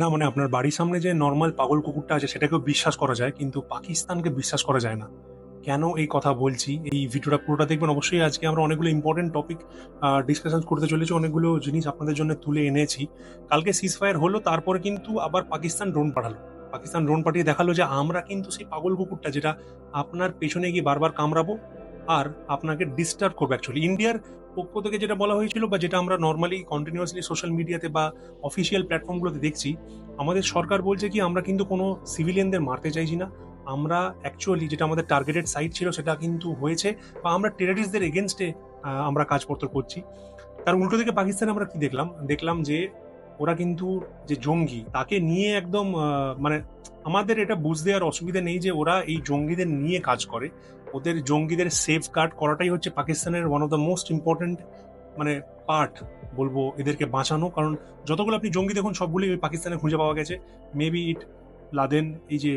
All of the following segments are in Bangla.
না মানে আপনার বাড়ির সামনে যে নর্মাল পাগল কুকুরটা আছে, সেটাকেও বিশ্বাস করা যায়, কিন্তু পাকিস্তানকে বিশ্বাস করা যায় না। কেন এই কথা বলছি? এই ভিডিওটা পুরোটা দেখবেন অবশ্যই। আজকে আমরা অনেকগুলো ইম্পর্টেন্ট টপিক ডিসকাশন করতে চলেছি, অনেকগুলো জিনিস আপনাদের জন্য তুলে এনেছি। কালকে সিজ ফায়ার হলো, তারপরে কিন্তু আবার পাকিস্তান ড্রোন পাঠালো। পাকিস্তান ড্রোন পাঠিয়ে দেখাল যে, আমরা কিন্তু সেই পাগল কুকুরটা, যেটা আপনার পেছনে গিয়ে বারবার কামড়াবো আর আপনাকে ডিস্টার্ব করবে অ্যাকচুয়ালি ইন্ডিয়ার পক্ষ থেকে যেটা বলা হয়েছিল বা যেটা আমরা নর্মালি কন্টিনিউয়াসলি সোশ্যাল মিডিয়াতে বা অফিসিয়াল প্ল্যাটফর্মগুলোতে দেখছি, আমাদের সরকার বলছে কি, আমরা কিন্তু কোনো সিভিলিয়ানদের মারতে চাইছি না। আমরা অ্যাকচুয়ালি যেটা আমাদের টার্গেটেড সাইট ছিল সেটা কিন্তু হয়েছে বা আমরা টেরারিস্টদের এগেনস্টে আমরা কাজপত্র করছি। তার উল্টো দিকে পাকিস্তানে আমরা কি দেখলাম? দেখলাম যে ওরা কিন্তু যে জঙ্গি, তাকে নিয়ে একদম মানে আমাদের এটা বুঝতে আর অসুবিধা নেই যে ওরা এই জঙ্গিদের নিয়ে কাজ করে। ওদের জঙ্গিদের সেফ গার্ড করাটাই হচ্ছে পাকিস্তানের one of the most important মানে পার্ট বলব এদেরকে বাঁচানো। কারণ যতগুলো আপনি জঙ্গি দেখুন সবগুলি ওই পাকিস্তানে খুঁজে পাওয়া গেছে। মেবি ইট লাদেন, এই যে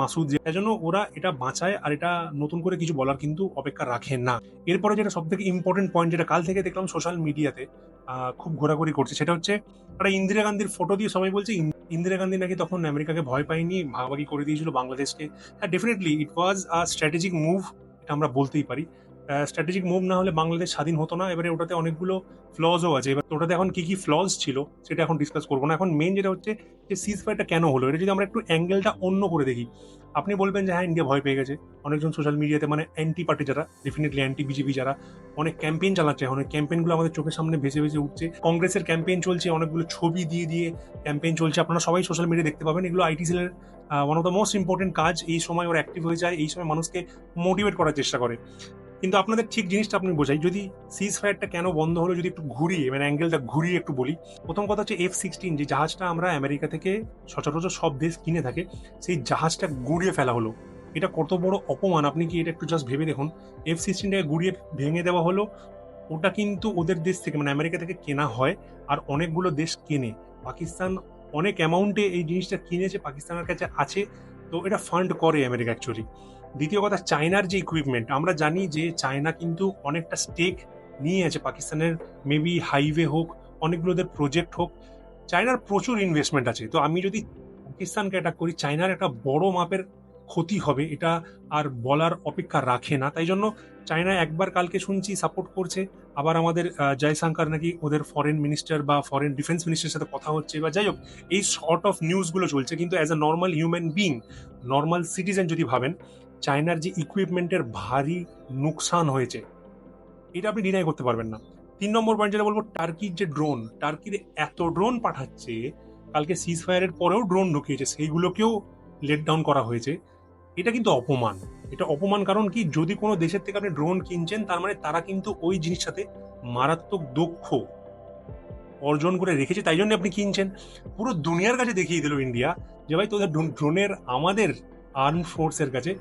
মাসুদ যে তাই জন্য ওরা এটা বাঁচায় আর এটা নতুন করে কিছু বলার কিন্তু অপেক্ষা রাখে না। এরপরে যেটা সব থেকে ইম্পর্টেন্ট পয়েন্ট যেটা কাল থেকে দেখলাম সোশ্যাল মিডিয়াতে খুব ঘোরাঘুরি করছে, সেটা হচ্ছে একটা ইন্দিরা গান্ধীর ফটো দিয়ে সবাই বলছে ইন্দিরা গান্ধী নাকি তখন আমেরিকাকে ভয় পায়নি ভাগাভাগি করে দিয়েছিল বাংলাদেশকে। হ্যাঁ definitely it was a strategic move এটা আমরা বলতেই পারি। স্ট্র্যাটেজিক মুভ না হলে বাংলাদেশ স্বাধীন হতো না। এবারে ওটাতে অনেকগুলো ফ্লজও আছে। এবার ওটাতে এখন কি কি ফ্লজ ছিল সেটা এখন ডিসকাস করব না। এখন মেন যেটা হচ্ছে যে সিজ ফায়ারটা কেন হলো? এটা যদি আমরা একটু অ্যাঙ্গেলটা অন্য করে দেখি। আপনি বলবেন যে হ্যাঁ ইন্ডিয়া ভয় পেয়ে গেছে। অনেকজন সোশ্যাল মিডিয়াতে মানে অ্যান্টি পার্টি যারা ডেফিনেটলি অ্যান্টি বিজেপি যারা, অনেক ক্যাম্পেইন চালাচ্ছে। অনেক ক্যাম্পেইনগুলো আমাদের চোখের সামনে ভেসে ভেসে উঠছে। কংগ্রেসের ক্যাম্পেইন চলছে, অনেকগুলো ছবি দিয়ে দিয়ে ক্যাম্পেইন চলছে। আপনারা সবাই সোশ্যাল মিডিয়া দেখতে পাবেন। এগুলো আইটি সেলের one of the most important কাজ। এই সময় ওরা অ্যাক্টিভ হয়ে যায়, এই সময় মানুষকে মোটিভেট করার চেষ্টা করে। কিন্তু আপনাদের ঠিক জিনিসটা আপনি বোঝাই, যদি সিজ ফায়ারটা কেন বন্ধ হলো যদি একটু ঘুরিয়ে মানে অ্যাঙ্গেলটা ঘুরিয়ে একটু বলি, প্রথম কথা হচ্ছে এফ সিক্সটিন যে জাহাজটা আমরা আমেরিকা থেকে সচরাচর সব দেশ কিনে থাকে, সেই জাহাজটা গুড়িয়ে ফেলা হলো। এটা কত বড় অপমান, আপনি কি এটা একটু জাস্ট ভেবে দেখুন। এফ সিক্সটিনটাকে গুড়িয়ে ভেঙে দেওয়া হলো, ওটা কিন্তু ওদের দেশ থেকে মানে আমেরিকা থেকে কেনা হয় আর অনেকগুলো দেশ কেনে। পাকিস্তান অনেক অ্যামাউন্টে এই জিনিসটা কিনেছে, পাকিস্তানের কাছে আছে, তো এটা ফান্ড করে আমেরিকা অ্যাকচুয়ালি দ্বিতীয় কথা, চায়নার যে ইকুইপমেন্ট আমরা জানি যে চায়না কিন্তু অনেকটা স্টেক নিয়ে আছে। পাকিস্তানের মেবি হাইওয়ে হোক অনেকগুলো ওদের প্রজেক্ট হোক, চায়নার প্রচুর ইনভেস্টমেন্ট আছে। তো আমি যদি পাকিস্তানকে অ্যাটাক করি, চায়নার একটা বড় মাপের ক্ষতি হবে, এটা আর বলার অপেক্ষা রাখে না। তাই জন্য চায়না একবার কালকে শুনছি সাপোর্ট করছে। আবার আমাদের জয়শঙ্কর নাকি ওদের ফরেন মিনিস্টার বা ফরেন ডিফেন্স মিনিস্টারের সাথে কথা হচ্ছে। বা যাই হোক, এই শর্ট অফ নিউজগুলো চলছে। কিন্তু as a normal human being normal citizen যদি ভাবেন চায়নার যে ইকুইপমেন্টের ভারী নুকসান হয়েছে, এটা আপনি ডিনাই করতে পারবেন না। তিন নম্বর পয়েন্ট যেটা বলব টার্কির যে ড্রোন টার্কির এত ড্রোন পাঠাচ্ছে, কালকে সিজ ফায়ারের পরেও ড্রোন ঢুকিয়েছে, সেইগুলোকেও লেট ডাউন করা হয়েছে। এটা কিন্তু অপমান। এটা অপমান কারণ কি? যদি কোনো দেশের থেকে আপনি ড্রোন কিনছেন, তার মানে তারা কিন্তু ওই জিনিসটাতে মারাত্মক দক্ষ অর্জন করে রেখেছে, তাই জন্য আপনি কিনছেন। পুরো দুনিয়ার কাছে দেখিয়ে দিল ইন্ডিয়া যে, ভাই, তোদের ড্রোনের আমাদের আর্ম ফোর্সের কাছে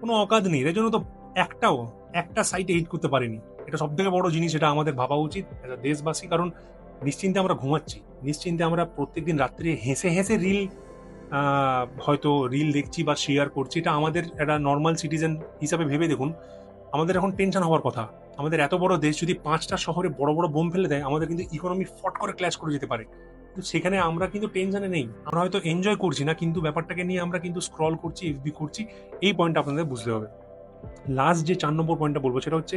কোনো অকাজ নেই। এর জন্য তো একটাও, একটা সাইটে হিট করতে পারেনি। এটা সব থেকে বড় জিনিস, এটা আমাদের ভাবা উচিত দেশবাসী। কারণ নিশ্চিন্তে আমরা ঘুমাচ্ছি। নিশ্চিন্তে আমরা প্রত্যেকদিন রাত্রে হেসে হেসে রিল হয়তো রিল দেখছি বা শেয়ার করছি। এটা আমাদের একটা নর্মাল সিটিজেন হিসাবে ভেবে দেখুন। আমাদের এখন টেনশন হওয়ার কথা। আমাদের এত বড় দেশ যদি পাঁচটা শহরে বড় বড় বোম ফেলে দেয়, আমাদের কিন্তু ইকোনমি ফট করে ক্ল্যাশ করে যেতে পারে। কিন্তু সেখানে আমরা কিন্তু টেনশনে নেই। আমরা হয়তো এনজয় করছি না, কিন্তু ব্যাপারটাকে নিয়ে আমরা কিন্তু স্ক্রল করছি এফবি করছি, এই পয়েন্টটা আপনাদের বুঝতে হবে। লাস্ট যে চার নম্বর পয়েন্টটা বলব সেটা হচ্ছে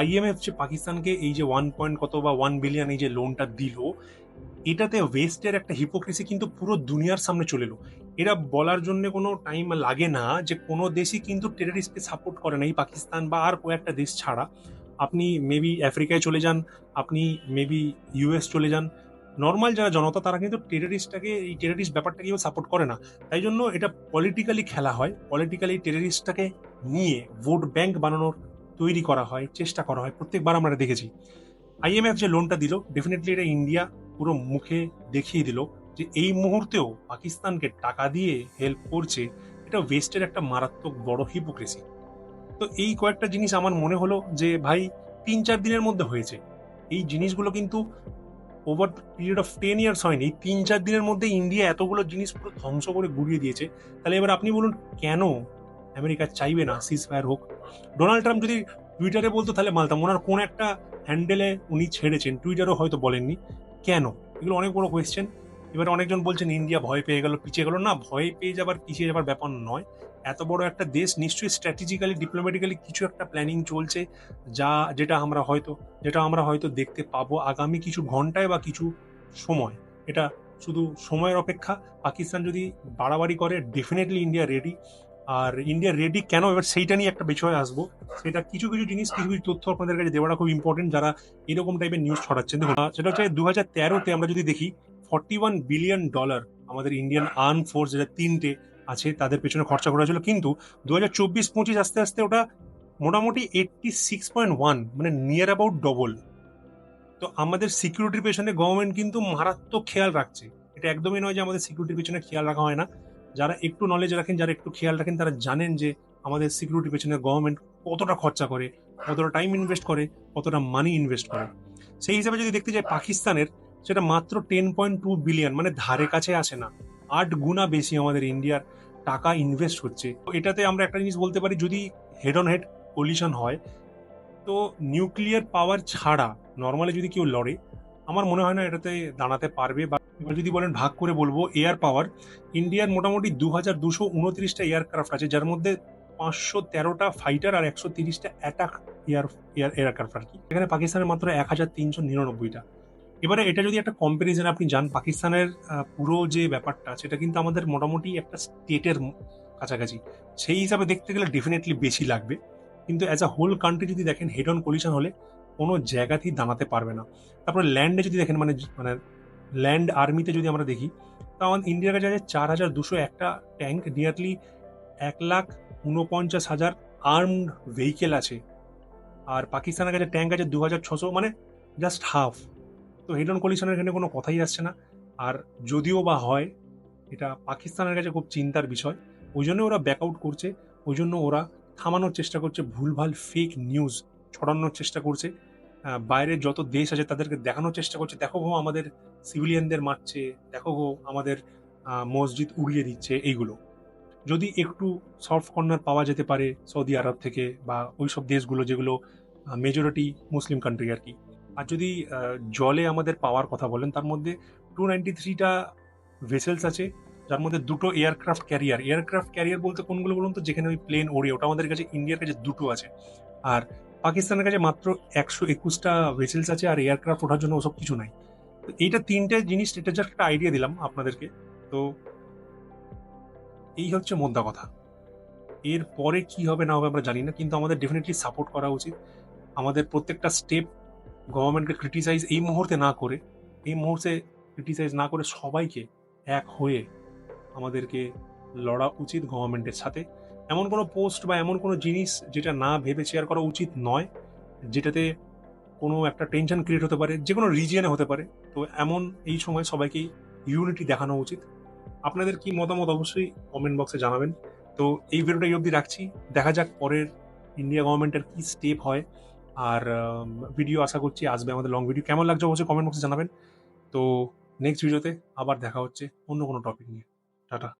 আইএমএফ যে পাকিস্তানকে এই যে ওয়ান পয়েন্ট কত বা ওয়ান বিলিয়ন এই যে লোনটা দিল, এটাতে ওয়েস্টের একটা হিপোক্রেসি কিন্তু পুরো দুনিয়ার সামনে চলে এলো। এরা বলার জন্য কোনো টাইম লাগে না যে কোনো দেশই কিন্তু টেররিস্টকে সাপোর্ট করে না, এই পাকিস্তান বা আর কয়েকটা দেশ ছাড়া। আপনি মেবি আফ্রিকায় চলে যান, আপনি মেবি ইউএস চলে যান নর্মাল যারা জনতা, তারা কিন্তু টেররিস্টটাকে এই টেররিস্ট ব্যাপারটাকেও সাপোর্ট করে না। তাই জন্য এটা পলিটিক্যালি খেলা হয়। পলিটিক্যালি টেররিস্টটাকে নিয়ে ভোট ব্যাংক বানানোর তৈরি করা হয়, চেষ্টা করা হয়। প্রত্যেকবার আমরা দেখেছি। আইএমএফ যে লোনটা দিল ডেফিনেটলি এটা ইন্ডিয়া পুরো মুখে দেখিয়ে দিল যে এই মুহূর্তেও পাকিস্তানকে টাকা দিয়ে হেল্প করছে, এটা ওয়েস্টের একটা মারাত্মক বড় হিপোক্রেসি তো এই কয়েকটা জিনিস আমার মনে হলো যে, ভাই, তিন চার দিনের মধ্যে হয়েছে। এই জিনিসগুলো কিন্তু over period of ten years হয়নি, তিন চার দিনের মধ্যে ইন্ডিয়া এতগুলো জিনিস পুরো ধ্বংস করে গুড়িয়ে দিয়েছে। তাহলে এবার আপনি বলুন, কেন আমেরিকা চাইবে না সিজ ফায়ার হোক? ডোনাল্ড ট্রাম্প যদি টুইটারে বলতো, তাহলে মালতাম ওনার কোন একটা হ্যান্ডেলে উনি ছেড়েছেন টুইটারও হয়তো বলেননি। কেন? এগুলো অনেক বড় কোয়েশ্চেন এবার অনেকজন বলছেন, ইন্ডিয়া ভয় পেয়ে গেল, পিছিয়ে গেল। না, ভয় পেয়ে যাবার, পিছিয়ে যাবার ব্যাপার নয়। এত বড় একটা দেশ, নিশ্চয়ই স্ট্র্যাটেজিক্যালি ডিপ্লোম্যাটিক্যালি কিছু একটা প্ল্যানিং চলছে, যা, যেটা আমরা হয়তো, যেটা আমরা হয়তো দেখতে পাবো আগামী কিছু ঘন্টায় বা কিছু সময়। এটা শুধু সময়ের অপেক্ষা। পাকিস্তান যদি বাড়াবাড়ি করে ডেফিনেটলি ইন্ডিয়া রেডি আর ইন্ডিয়া রেডি কেন? এবার সেইটা নিয়ে একটা বিষয় আসব। সেটা কিছু কিছু জিনিস, কিছু কিছু তথ্য আপনাদের কাছে দেওয়াটা খুব ইম্পর্টেন্ট যারা এরকম টাইপের নিউজ ছড়াচ্ছেন। দেখুন সেটা হচ্ছে দু হাজার তেরোতে আমরা যদি দেখি ফর্টি ওয়ান বিলিয়ন ডলার আমাদের ইন্ডিয়ান আর্ম ফোর্স যেটা তিনটে আছে, তাদের পেছনে খরচা করা হয়েছিল। কিন্তু দু হাজার চব্বিশ পঁচিশ আস্তে আস্তে ওটা মোটামুটি এইটটি সিক্স পয়েন্ট ওয়ান মানে নিয়ার অ্যাবাউট ডবল তো আমাদের সিকিউরিটির পেছনে গভর্নমেন্ট কিন্তু মারাত্মক খেয়াল রাখছে। এটা একদমই নয় যে আমাদের সিকিউরিটির পেছনে খেয়াল রাখা হয় না। যারা একটু নলেজ রাখেন, যারা একটু খেয়াল রাখেন, তারা জানেন যে আমাদের সিকিউরিটির পেছনে গভর্নমেন্ট কতটা খরচা করে, কতটা টাইম ইনভেস্ট করে, কতটা মানি ইনভেস্ট করে। সেই হিসাবে যদি দেখতে যাই, পাকিস্তানের সেটা মাত্র টেন পয়েন্ট টু বিলিয়ন মানে ধারে কাছে আসে না। আট গুণা বেশি আমাদের ইন্ডিয়ার টাকা ইনভেস্ট হচ্ছে। তো এটাতে আমরা একটা জিনিস বলতে পারি, যদি হেড অন হেড পলিউশন হয়, তো নিউক্লিয়ার পাওয়ার ছাড়া নর্মালি যদি কেউ লড়ে, আমার মনে হয় না এটাতে দাঁড়াতে পারবে বা এবার যদি বলেন ভাগ করে বলব এয়ার পাওয়ার ইন্ডিয়ার মোটামুটি দু হাজার দুশো উনত্রিশটা এয়ারক্রাফট আছে, যার মধ্যে পাঁচশো তেরোটা ফাইটার আর একশো তিরিশটা অ্যাটাক এয়ার এয়ার এয়ারক্রাফট আর কি। এখানে পাকিস্তানের মাত্র এক হাজার তিনশো নিরানব্বইটা। এবারে এটা যদি একটা কম্পারিজন আপনি যান, পাকিস্তানের পুরো যে ব্যাপারটা, সেটা কিন্তু আমাদের মোটামুটি একটা স্টেটের কাছাকাছি। সেই হিসাবে দেখতে গেলে ডেফিনেটলি বেশি লাগবে। কিন্তু অ্যাজ আ হোল কান্ট্রি যদি দেখেন হেড অন পলিউশন হলে কোনো জায়গাতেই দাঁড়াতে পারবে না। তারপরে ল্যান্ডে যদি দেখেন মানে মানে ল্যান্ড আর্মিতে যদি আমরা দেখি, তা আমাদের ইন্ডিয়ার কাছে আছে চার হাজার দুশো একটা ট্যাঙ্ক নিয়ারলি এক লাখ উনপঞ্চাশ হাজার আর্মড ভেহিকেল আছে। আর পাকিস্তানের কাছে ট্যাঙ্ক আছে দু হাজার ছশো মানে জাস্ট হাফ তো হেড অন পলিউশনের এখানে কোনো কথাই আসছে না। আর যদিও বা হয়, এটা পাকিস্তানের কাছে খুব চিন্তার বিষয়। ওই জন্য ওরা ব্যাক আউট করছে। ওই জন্য ওরা থামানোর চেষ্টা করছে, ভুলভাল ফেক নিউজ ছড়ানোর চেষ্টা করছে। বাইরের যত দেশ আছে তাদেরকে দেখানোর চেষ্টা করছে। দেখো গো, আমাদের সিভিলিয়ানদের মারছে, দেখো গো, আমাদের মসজিদ উড়িয়ে দিচ্ছে, এইগুলো। যদি একটু সফট কর্নার পাওয়া যেতে পারে সৌদি আরব থেকে বা ওই সব দেশগুলো যেগুলো মেজরিটি মুসলিম কান্ট্রি আর কি। আর যদি জলে আমাদের পাওয়ার কথা বলেন, তার মধ্যে টু নাইনটি থ্রিটা ভেসেলস আছে, যার মধ্যে দুটো এয়ারক্রাফট ক্যারিয়ার এয়ারক্রাফট ক্যারিয়ার বলতে কোনগুলো বলুন তো? যেখানে ওই প্লেন ওড়ে, ওটা আমাদের কাছে ইন্ডিয়ার কাছে দুটো আছে। আর পাকিস্তানের কাছে মাত্র একশো একুশটা ভেসেলস আছে, আর এয়ারক্রাফট ওঠার জন্য ওসব কিছু নাই। তো এইটা তিনটে জিনিস, এটা জাস্ট একটা আইডিয়া দিলাম আপনাদেরকে। তো এই হচ্ছে মোদ্দা কথা। এর পরে কি হবে না হবে আমরা জানি না, কিন্তু আমাদের ডেফিনেটলি সাপোর্ট করা উচিত। আমাদের প্রত্যেকটা স্টেপ গভর্নমেন্টকে ক্রিটিসাইজ এই মুহূর্তে না করে, এই মুহূর্তে ক্রিটিসাইজ না করে সবাইকে এক হয়ে আমাদেরকে লড়া উচিত গভর্নমেন্টের সাথে। এমন কোনো পোস্ট বা এমন কোনো জিনিস যেটা না ভেবে শেয়ার করা উচিত নয়, যেটাতে কোনো একটা টেনশন ক্রিয়েট হতে পারে, যে কোনো রিজিয়নে হতে পারে। তো এমন এই সময় সবাইকে ইউনিটি দেখানো উচিত। আপনাদের কি মতামত অবশ্যই কমেন্ট বক্সে জানাবেন। তো এই ভিডিওটা অবধি রাখছি। দেখা যাক পরের ইন্ডিয়া গভর্নমেন্টের কি স্টেপ হয়। আর ভিডিও আশা করছি আসবে আমাদের লং ভিডিও কেমন লাগছে অবশ্যই কমেন্ট বক্সে জানাবেন। তো নেক্সট ভিডিওতে আবার দেখা হচ্ছে অন্য কোনো টপিক নিয়ে। টাটা।